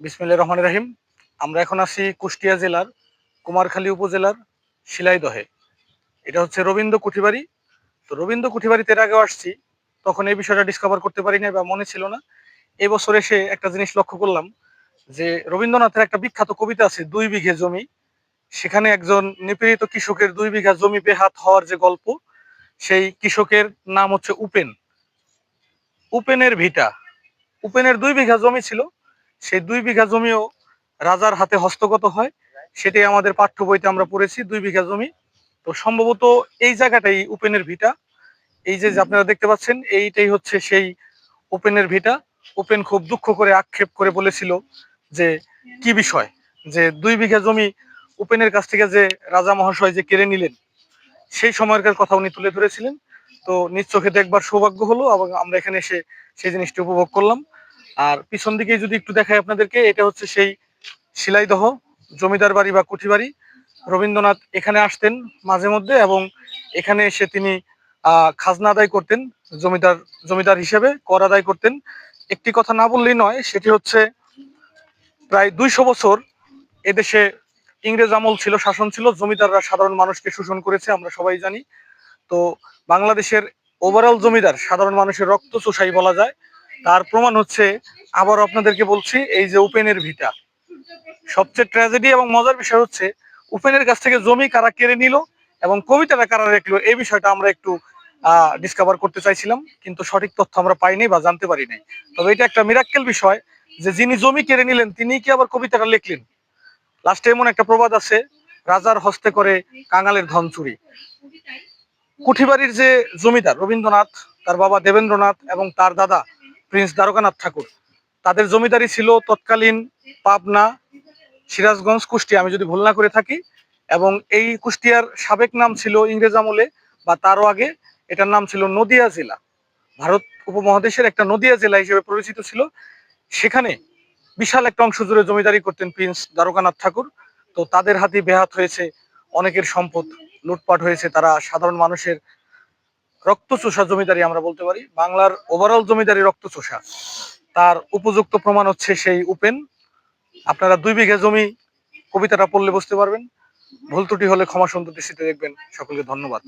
বিসমিল্লাহির রহমানির রহিম। আমরা এখন আছি কুষ্টিয়া জেলার কুমারখালী উপজেলার শিলাইদহে। এটা হচ্ছে রবীন্দ্র কুঠিবাড়ি। তো রবীন্দ্র কুঠিবাড়িতে এর আগেও আসছি, তখন এই বিষয়টা ডিসকভার করতে পারি না বা মনে ছিল না। এবছর এসে একটা জিনিস লক্ষ্য করলাম, যে রবীন্দ্রনাথের একটা বিখ্যাত কবিতা আছে, দুই বিঘে জমি। সেখানে একজন নিপীড়িত কৃষকের দুই বিঘা জমি বেহাত হওয়ার যে গল্প, সেই কৃষকের নাম হচ্ছে উপেন। উপেনের ভিটা। উপেনের দুই বিঘা জমি ছিল সেই দুই বিঘা জমিও রাজার হাতে হস্তগত হয়। সেটাই আমাদের পাঠ্য বইতে আমরা পড়েছি, দুই বিঘা জমি। তো সম্ভবত এই জায়গাটাই উপেনের ভিটা। এই যে আপনারা দেখতে পাচ্ছেন, এইটাই হচ্ছে সেই ওপেনের ভিটা। ওপেন খুব দুঃখ করে আক্ষেপ করে বলেছিল যে, কি বিষয়? যে দুই বিঘা জমি উপেনের কাছ থেকে যে রাজা মহাশয় যে কেড়ে নিলেন, সেই সময়কার কথা উনি তুলে ধরেছিলেন। তো নিজ চোখে দেখবার সৌভাগ্য হলো এবং আমরা এখানে এসে সেই জিনিসটি উপভোগ করলাম। আর পিছন দিকে যদি একটু দেখাই আপনাদেরকে, এটা হচ্ছে সেই শিলাইদহ, জমিদার বাড়ি বা কুঠি বাড়ি। রবীন্দ্রনাথ এখানে আসতেন মাঝে মধ্যে এবং এখানে এসে তিনি খাজনা আদায় করতেন, জমিদার জমিদার হিসেবে কর আদায় করতেন। একটি কথা না বললেই নয়, সেটি হচ্ছে প্রায় দুইশো বছর এদেশে ইংরেজ আমল ছিল, শাসন ছিল, জমিদাররা সাধারণ মানুষকে শোষণ করেছে, আমরা সবাই জানি। তো বাংলাদেশের ওভারঅল জমিদার, সাধারণ মানুষের রক্ত চোষাই বলা যায়। তার প্রমাণ হচ্ছে আবার আপনাদেরকে বলছি, এই যে উপেনের ভিটা। সবচেয়ে ট্র্যাজেডি এবং মজার বিষয় হচ্ছে, উপেনের কাছ থেকে জমি কারা কেড়ে নিল এবং কবিতাটা কারা রাখল, এই বিষয়টা আমরা একটু ডিসকভার করতে চাইছিলাম, কিন্তু সঠিক তথ্য আমরা পাইনি বা জানতে পারি নাই। তবে এটা একটা মিরাক্কেল বিষয় যে যিনি জমি কেড়ে নিলেন তিনি কি আবার কবিতাটা লিখলেন? লাস্টে এমন একটা প্রবাদ আছে, রাজার হস্তে করে কাঙালের ধন চুরি। কুঠিবাড়ির যে জমিদার রবীন্দ্রনাথ, তার বাবা দেবেন্দ্রনাথ এবং তার দাদা প্রিন্স দ্বারকানাথ ঠাকুর। তাদের জমিদারি ছিল তৎকালীন পাবনা, সিরাজগঞ্জ, কুষ্টিয়া। আমি যদি ভুল না করে থাকি, এবং এই কুষ্টিয়ার সাবেক নাম ছিল ইংরেজ আমলে, বা তারও আগে এটার নাম ছিল নদিয়া জেলা। ভারত উপমহাদেশের একটা নদিয়া জেলা হিসেবে পরিচিত ছিল। সেখানে বিশাল একটা অংশ জুড়ে জমিদারি করতেন প্রিন্স দ্বারকানাথ ঠাকুর। তো তাদের হাতে বেহাত হয়েছে অনেকের সম্পদ, লুটপাট হয়েছে তারা সাধারণ মানুষের রক্তচোষা জমিদারি আমরা বলতে পারি। বাংলার ওভারঅল জমিদারি রক্ত চোষা তার উপযুক্ত প্রমাণ হচ্ছে সেই উপেন। আপনারা দুই বিঘা জমি কবিতাটা পড়লে বুঝতে পারবেন। ভুল ত্রুটি হলে ক্ষমা সুন্দর দৃষ্টিতে দেখবেন। সকলকে ধন্যবাদ।